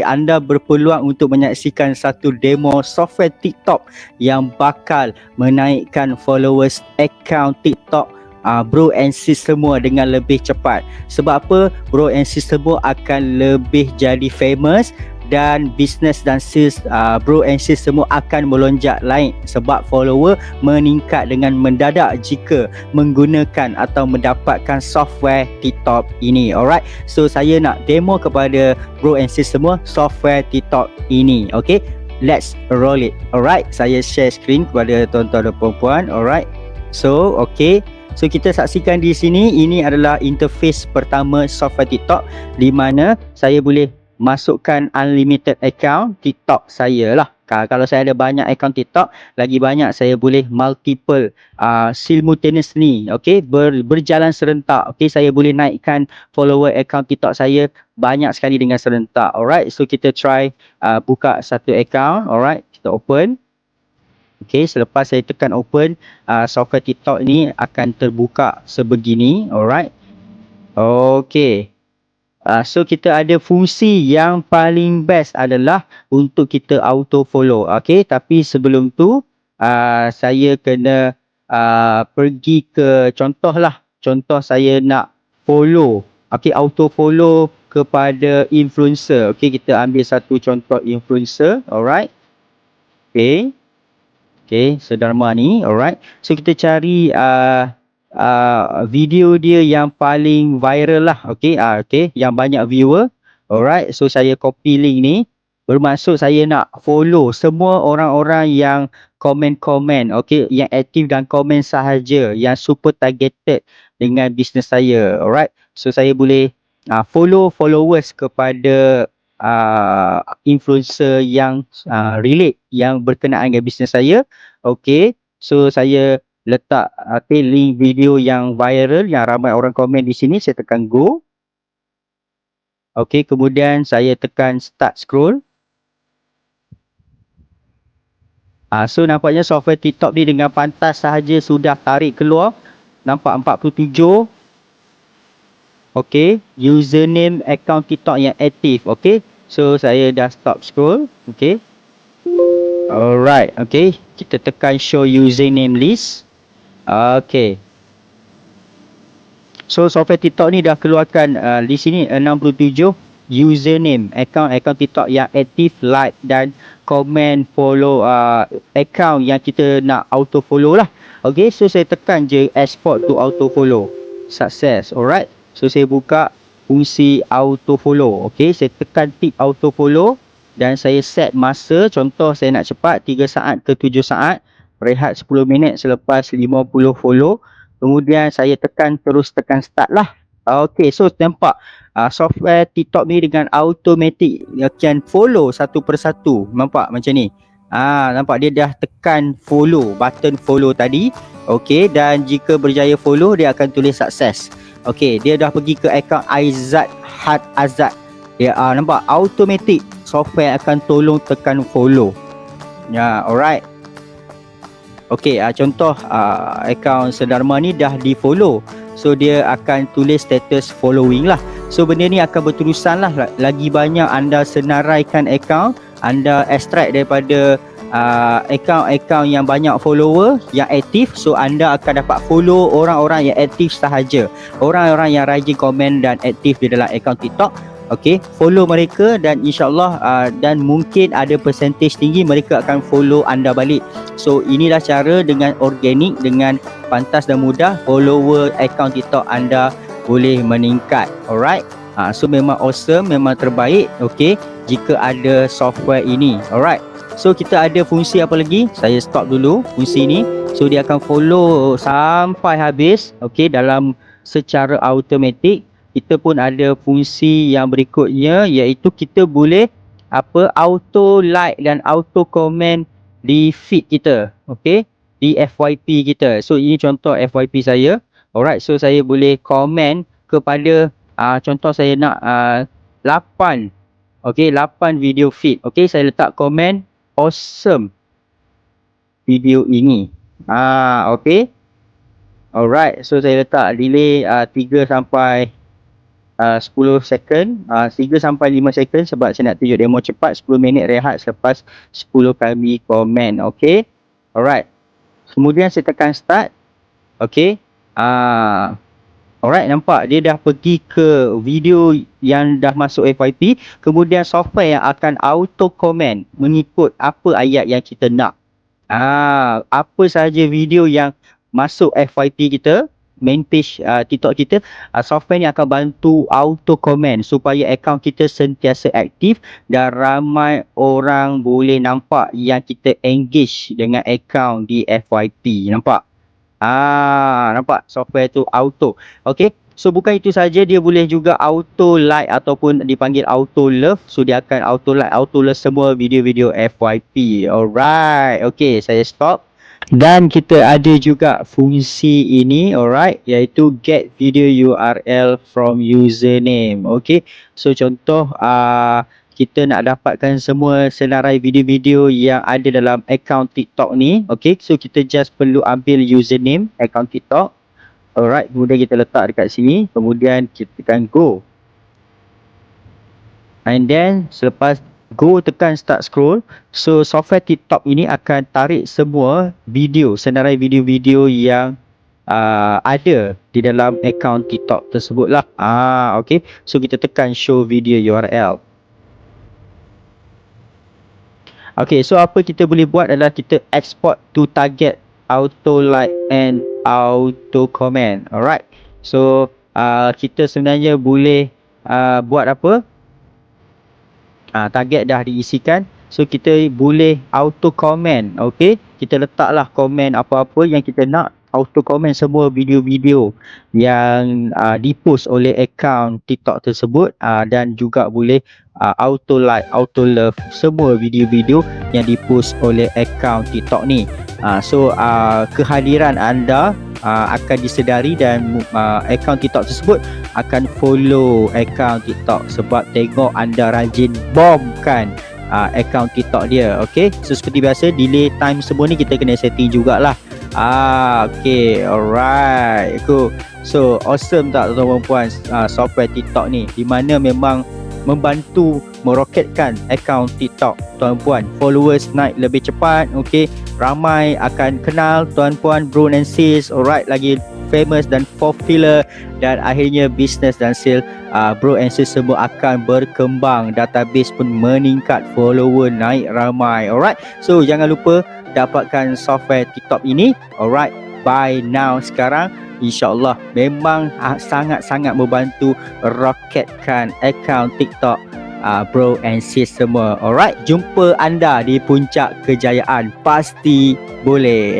anda berpeluang untuk menyaksikan satu demo software TikTok yang bakal menaikkan followers account TikTok uh, bro and sis semua dengan lebih cepat. Sebab apa? Bro and sis semua akan lebih jadi famous dan business dan sales uh, bro and sis semua akan melonjak lain sebab follower meningkat dengan mendadak jika menggunakan atau mendapatkan software TikTok ini. Alright so saya nak demo kepada bro and sis semua software TikTok ini. Okay let's roll it. Alright saya share screen kepada tuan-tuan dan puan-puan. Alright so okay. So kita saksikan di sini. Ini adalah interface pertama software TikTok di mana saya boleh masukkan unlimited account TikTok saya lah. Kalau saya ada banyak account TikTok, lagi banyak saya boleh multiple uh, simultaneously, okay, ber, berjalan serentak. Okay, saya boleh naikkan follower account TikTok saya banyak sekali dengan serentak. Alright, so kita try uh, buka satu account. Alright, kita open. Okay, selepas saya tekan open, uh, software TikTok ni akan terbuka sebegini. Alright. Okay. Uh, so kita ada fungsi yang paling best adalah untuk kita auto follow. Okay, tapi sebelum tu uh, saya kena uh, pergi ke contoh lah. Contoh saya nak follow. Okay, auto follow kepada influencer. Okay, kita ambil satu contoh influencer. Alright. Okay. Okay, Sedarma ni. Alright. So kita cari uh, uh, video dia yang paling viral lah okey uh, okey yang banyak viewer. Alright so saya copy link ni. Bermaksud saya nak follow semua orang-orang yang komen-komen okey yang aktif dan komen sahaja yang super targeted dengan bisnes saya alright? So saya boleh uh, follow followers kepada uh, influencer yang uh, relate yang berkenaan dengan bisnes saya okey so saya letak okay, link video yang viral yang ramai orang komen di sini saya tekan go Okey, kemudian saya tekan start scroll Ah, so nampaknya software TikTok ni dengan pantas sahaja sudah tarik keluar nampak 47 Okey, username account TikTok yang aktif Okey, so saya dah stop scroll Okey. Alright, okay. Kita tekan show username list. Okay. So software TikTok ni dah keluarkan uh, di sini 67 username account account TikTok yang aktif like dan komen follow uh, account yang kita nak auto follow lah. Okay, so saya tekan je export to auto follow. Success. Alright. So saya buka fungsi auto follow. Okay, saya tekan tip auto follow dan saya set masa contoh saya nak cepat 3 saat ke 7 saat rehat 10 minit selepas 50 follow. Kemudian saya tekan terus tekan start lah. Ok so nampak uh, software TikTok ni dengan automatic akan follow satu persatu. Nampak macam ni? Ah, nampak dia dah tekan follow button follow tadi. Ok dan jika berjaya follow dia akan tulis sukses. Ok dia dah pergi ke account Aizat Had Azad. Dia uh, nampak automatic software akan tolong tekan follow. Ya alright Okey, uh, contoh uh, akaun Sedarma ni dah di follow. So dia akan tulis status following lah. So benda ni akan berterusan lah. Lagi banyak anda senaraikan akaun, anda extract daripada uh, akaun-akaun yang banyak follower yang aktif. So anda akan dapat follow orang-orang yang aktif sahaja. Orang-orang yang rajin komen dan aktif di dalam akaun TikTok okay follow mereka dan insyaallah uh, dan mungkin ada percentage tinggi mereka akan follow anda balik. So inilah cara dengan organik dengan pantas dan mudah follower account TikTok anda boleh meningkat. Alright? Uh, so memang awesome memang terbaik. Okay jika ada software ini. Alright? So kita ada fungsi apa lagi? Saya stop dulu fungsi ini. So dia akan follow sampai habis okay dalam secara automatik kita pun ada fungsi yang berikutnya iaitu kita boleh apa auto like dan auto comment di feed kita okey? Di FYP kita. So ini contoh FYP saya. Alright so saya boleh komen kepada uh, contoh saya nak uh, 8 okey 8 video feed. Okey saya letak komen awesome video ini. Ah uh, okey? Alright so saya letak delay uh, 3 sampai uh, 10 second. Uh, 3 sampai 5 second sebab saya nak tunjuk demo cepat. 10 minit rehat selepas 10 kali komen okey? Alright. Kemudian saya tekan start okey? Uh, alright nampak? Dia dah pergi ke video yang dah masuk FYP kemudian software yang akan auto comment mengikut apa ayat yang kita nak. Ah apa sahaja video yang masuk FYP kita main page uh, TikTok kita uh, software ni akan bantu auto comment supaya akaun kita sentiasa aktif dan ramai orang boleh nampak yang kita engage dengan akaun di FYP nampak ah nampak software tu auto okey So bukan itu saja dia boleh juga auto like ataupun dipanggil auto love. So dia akan auto like, auto love semua video-video FYP. Alright. Okay saya stop. Dan kita ada juga fungsi ini alright iaitu get video URL from username. Okay. So contoh uh, kita nak dapatkan semua senarai video-video yang ada dalam account TikTok ni. Okay. So kita just perlu ambil username account TikTok. Alright. Kemudian kita letak dekat sini. Kemudian kita tekan go. And then selepas go tekan start scroll so software TikTok ini akan tarik semua video senarai video-video yang uh, ada di dalam akaun TikTok tersebut lah ah okay so kita tekan show video URL Okay, so apa kita boleh buat adalah kita export to target auto like and auto comment. Alright. So, uh, kita sebenarnya boleh uh, buat apa? Uh, target dah diisikan so kita boleh auto comment okey kita letaklah komen apa-apa yang kita nak auto comment semua video-video yang uh, dipost oleh akaun TikTok tersebut uh, dan juga boleh uh, auto like auto love semua video-video yang dipost oleh akaun TikTok ni. Uh, so uh, kehadiran anda uh, akan disedari dan uh, akaun TikTok tersebut akan follow akaun TikTok sebab tengok anda rajin bomkan uh, akaun TikTok dia okey so seperti biasa delay time semua ni kita kena setting jugalah. Ah okey alright cool. So awesome tak tuan-tuan puan uh, software TikTok ni? Di mana memang membantu meroketkan akaun TikTok. Tuan puan followers naik lebih cepat okey. Ramai akan kenal tuan puan bro and sis alright lagi famous dan popular dan akhirnya business dan sale uh, bro and sis semua akan berkembang. Database pun meningkat follower naik ramai alright. So jangan lupa dapatkan software TikTok ini alright buy now sekarang InsyaAllah memang sangat-sangat membantu roketkan akaun TikTok uh, bro and sis semua. Alright, jumpa anda di puncak kejayaan. Pasti boleh.